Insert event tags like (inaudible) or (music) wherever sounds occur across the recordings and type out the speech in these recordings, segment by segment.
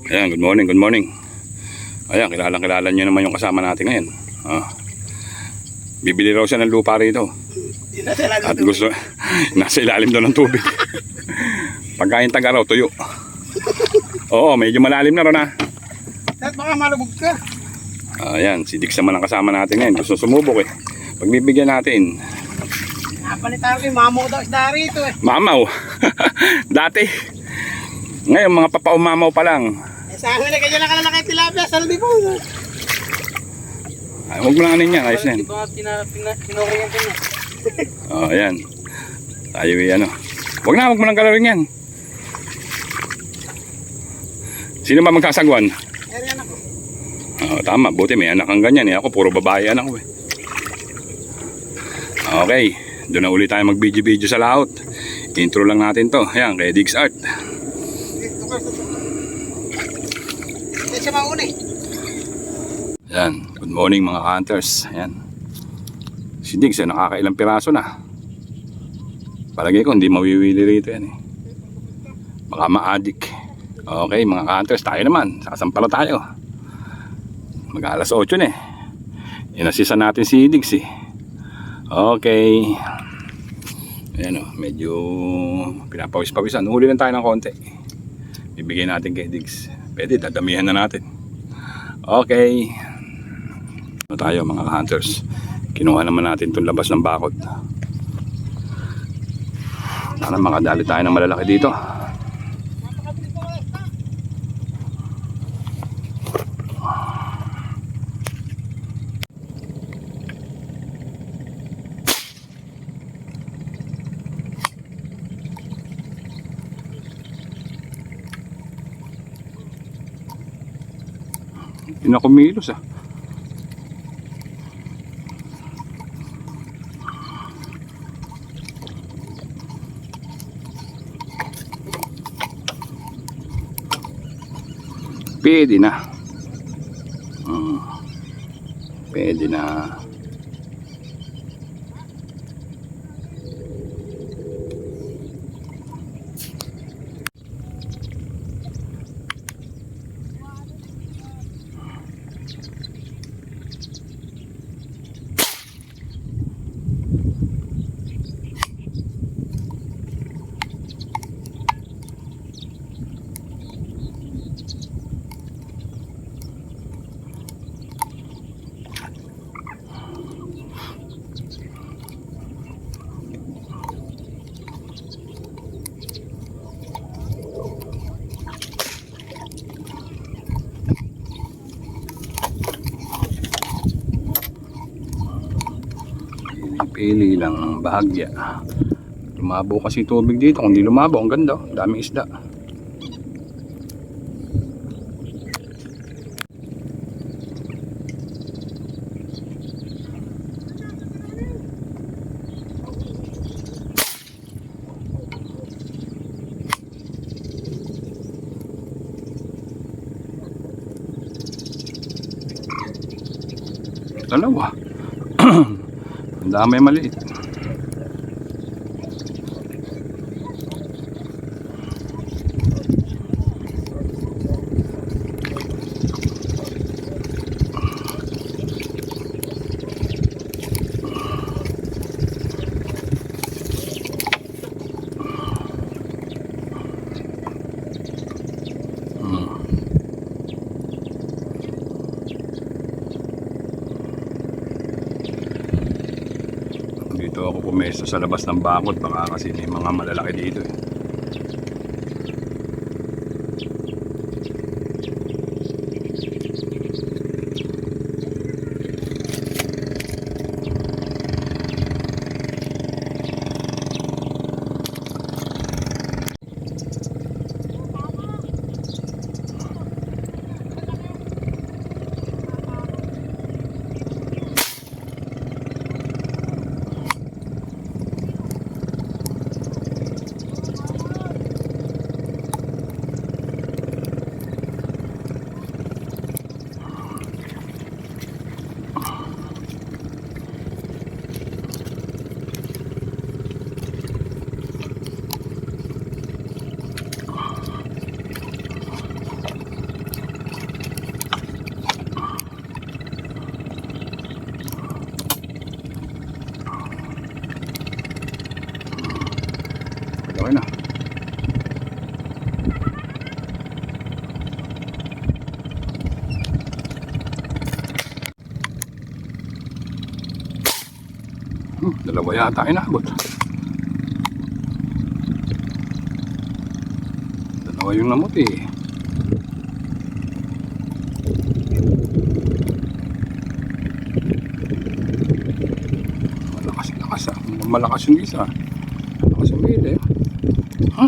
Ayan, good morning, good morning. Ayan, kilala kilala nyo naman yung kasama natin ngayon. Ah. Bibili raw siya ng lupa rito. At gusto, (laughs) nasa ilalim daw ng tubig. (laughs) Pagkain taga raw, tuyo. Oo, medyo malalim na raw na. At baka malubog ka. Ayan, si Dix naman ang kasama natin ngayon. Gusto sumubok eh. Pagbibigyan natin, Napalitan ko yung mamo daw isda rito eh. mamaw. (laughs) Dati. Ngayon, mga papaumamaw pa lang. Eh, sa akin na ganyan lang kalalaki tilapia sa libo. Ay, huwag mo lang anin yan, ayos na yan. Di ba pinakinuringan ko niya? Oh, ayan. Tayo eh, ano. Huwag na, huwag mo lang galawin yan. Sino ba magkasagwan? Eri anak ko. Oh, tama, buti may anak kang ganyan eh. Ako puro babae anak ko eh. Okay, doon na ulit tayo mag-video-video sa laot. Intro lang natin to. Ayan, kay Diggs Art. Dito ka. Hindi siya mauni. Ayan, good morning mga hunters. Ayan. Si Diggs eh, nakakailang piraso na. Palagay ko hindi mawiwili rito yan eh. Baka ma-addict. Okay mga hunters, tayo naman. Sasampalo tayo. Mag alas 8 na eh. Inasisa natin si Diggs eh. Okay. Ayan o, medyo pinapawis-pawisan. Huli lang tayo ng konti. Bibigyan natin kay Diggs. Pwede, dadamihan na natin. Okay. Ano tayo mga hunters? Kinuha naman natin itong labas ng bakod. Sana makadali tayo ng malalaki dito. Na kumilos ah. Pwede na. Mm. Pwede na. Pili lang ng bahagya. Lumabo kasi tubig dito. Kung di lumabo, ang ganda. daming isda. Dalawa. Dami maliit. Hmm. Dito ako pumesto sa labas ng bakod baka kasi may mga malalaki dito eh. Hmm, dalawa yata inabot. Dalawa yung namuti. Malakas, lakas ah. Malakas yung isa. Malakas yung bili. Ha?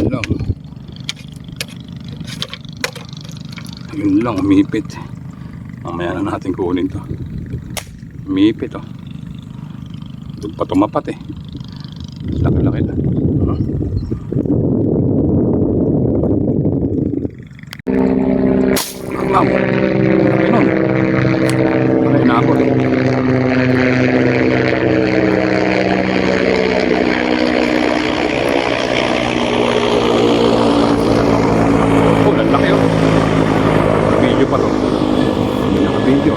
Yun lang. Lang, umipit. Mamaya na natin kunin to. Umipit oh. Doon pa tumapat eh. Laki-laki na. Huh? Wow. Laki nun. Laki na ako eh. Oh, lalaki oh. Video pa to. Naka-video.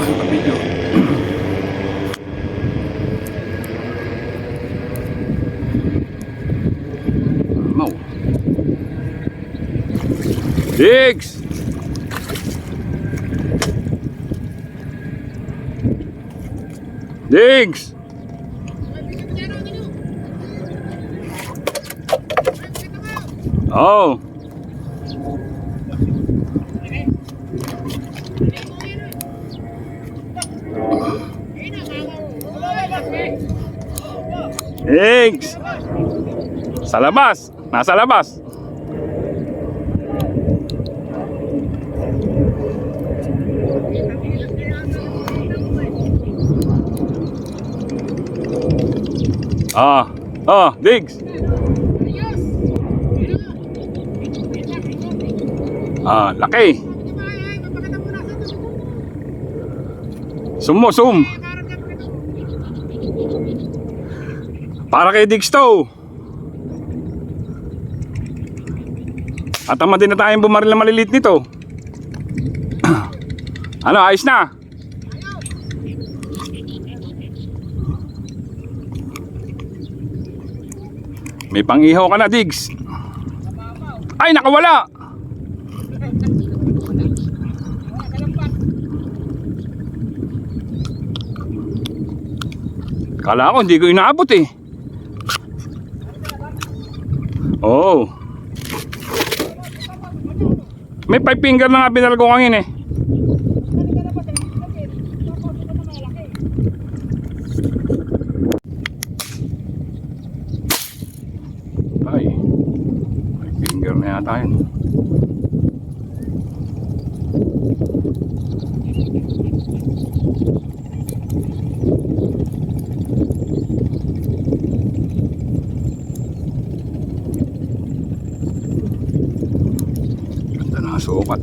Naka-video. Mau. Diggs! Diggs! Oh. Diggs! Sa labas! Nasa labas! Ah, ah, Diggs! Ah, laki! Sumo, sum! Para kay Diggs to! At tama din na tayong bumaril na malilit nito. (clears throat) ano, ayos na? May pangihaw ka na, Diggs. Ay, nakawala! Kala ko, hindi ko inaabot eh. Oh. May five finger na nga binal ko kanina eh. Ay. Five finger na yata yun. Ganda na sukat.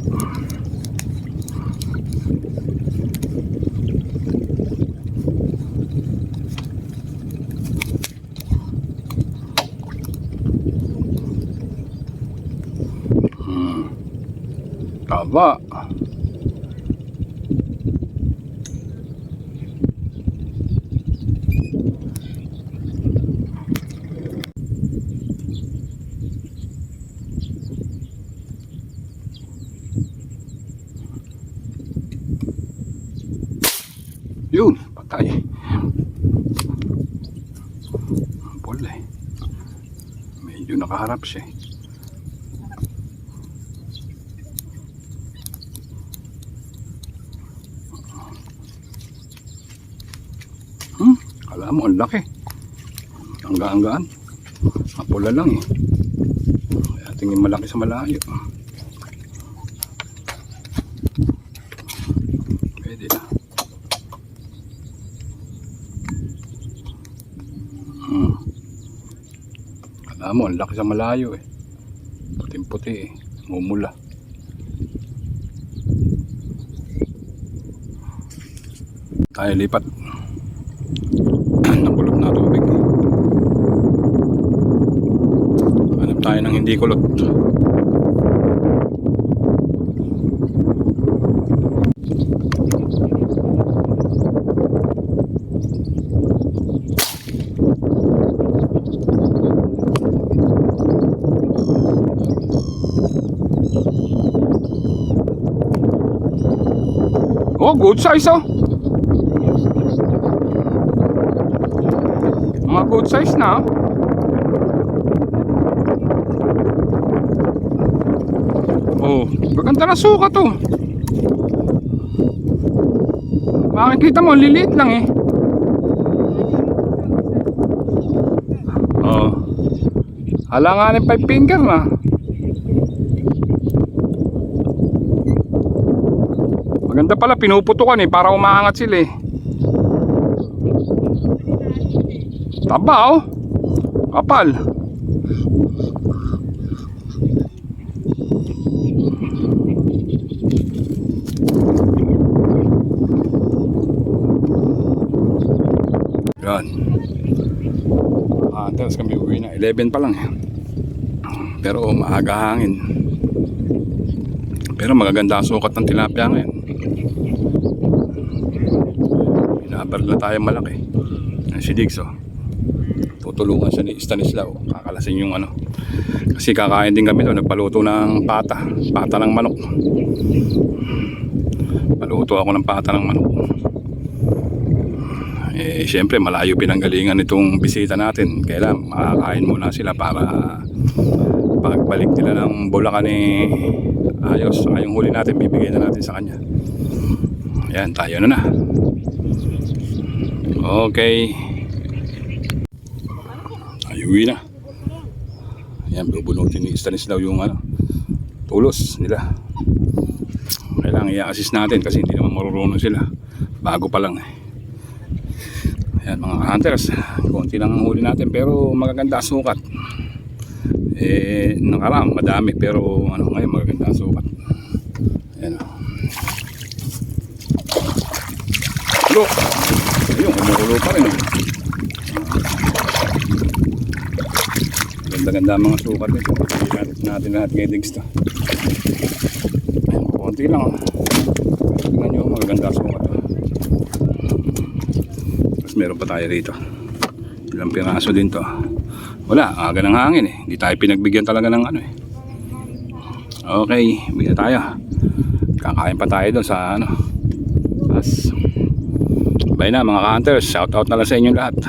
Taba. Yun, patay. Pula eh. Medyo nakaharap siya eh. Hmm, kala mo, ang laki. Angga-anggaan. Mapula lang eh. Kaya tingin malaki sa malayo. Pwede na. Hmm. Kala mo, ang laki sa malayo eh. Puting-puti eh. Mumula. Tayo lipat. Nakulog na tubig. Hanap tayo ng hindi kulot. Oh, good size oh. Mga good size na. oh. Maganda na suka to. Makikita mo, liliit lang eh. Oh. Alanganin five finger na. Maganda pala, pinuputukan eh, para umaangat sila eh. Taba oh. Kapal. Yan. Ah, tapos kami uwi na. 11 pa lang. Pero maaga hangin. Pero magaganda ang sukat ng tilapia ngayon. Binabaril na tayo malaki. Si Diggs oh. Tutulungan siya ni Stanislaw. Kakalasin yung ano. Kasi kakain din kami doon. Nagpaluto ng pata. Pata ng manok. Paluto ako ng pata ng manok. Eh, siyempre, malayo pinanggalingan itong bisita natin. Kailan makakain muna sila para pagbalik nila ng Bulacan eh, ayos. Saka huli natin, bibigay na natin sa kanya. Ayan, tayo na na. Okay. Ayuwi na. Ayan, bubunutin ni Stanislaw yung ano, tulos nila. Kailangan i-assist natin kasi hindi naman marunong sila. Bago pa lang eh. Ayan mga hunters, konti lang ang huli natin pero magaganda sukat. Eh, nakaraan madami pero ano ngayon magaganda sukat. Ayan o. Look! Ayun, kumukulo pa rin. oh. Ganda-ganda mga sukat nito. Ikat natin lahat kay Diggs to. Konti lang. oh. Tingnan nyo, magaganda sukat. Tapos meron pa tayo rito. Ilang piraso din to. Wala, aga ng hangin eh. Hindi tayo pinagbigyan talaga ng ano eh. Okay, bigyan tayo. Kakain pa tayo doon sa ano. Tapos, bye na mga ka-hunters. Shout out na lang sa inyo lahat.